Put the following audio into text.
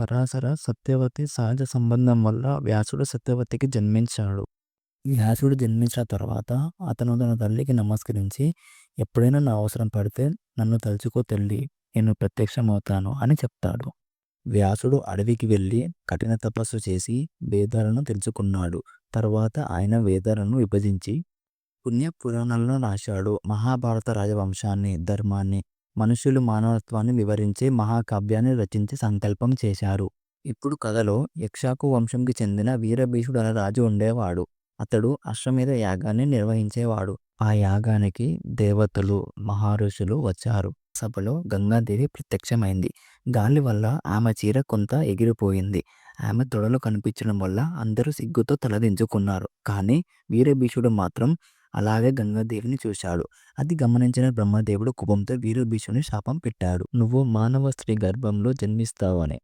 పరాశర, సత్యవతి సహజ సంబంధం వల్ల వ్యాసుడు సత్యవతికి జన్మించాడు. వ్యాసుడు జన్మించిన తర్వాత అతను తన తల్లికి నమస్కరించి ఎప్పుడైనా నా అవసరం పడితే నన్ను తలుచుకో తల్లి నేను ప్రత్యక్షమవుతాను అని చెప్తాడు. వ్యాసుడు అడవికి వెళ్ళి కఠిన తపస్సు చేసి వేదాలను తెలుసుకున్నాడు. తర్వాత ఆయన వేదాలను విభజించి పుణ్య పురాణాలను రాశాడు. మహాభారత రాజవంశాన్ని, ధర్మాన్ని, మనుషులు మానవత్వాన్ని వివరించే మహాకావ్యాన్ని రచించి సంకల్పం చేశారు. ఇప్పుడు కథలో ఇక్ష్వాకు వంశంకి చెందిన వీరభీషుడు అనే రాజు ఉండేవాడు. అతడు అశ్వమేధ యాగాన్ని నిర్వహించేవాడు. ఆ యాగానికి దేవతలు, మహర్షులు వచ్చారు. సభలో గంగాదేవి ప్రత్యక్షమైంది. గాలి వల్ల ఆమె చీర కొంత ఎగిరిపోయింది. ఆమె తొడలు కనిపించడం వల్ల అందరూ సిగ్గుతో తలదించుకున్నారు. కానీ వీరభీషుడు మాత్రం అలాగే గంగాదేవిని చూశాడు. అది గమనించిన బ్రహ్మదేవుడు కోపంతో వీరభీషుని శాపం పెట్టాడు. నువ్వు మానవ స్త్రీ గర్భంలో జన్మిస్తావని.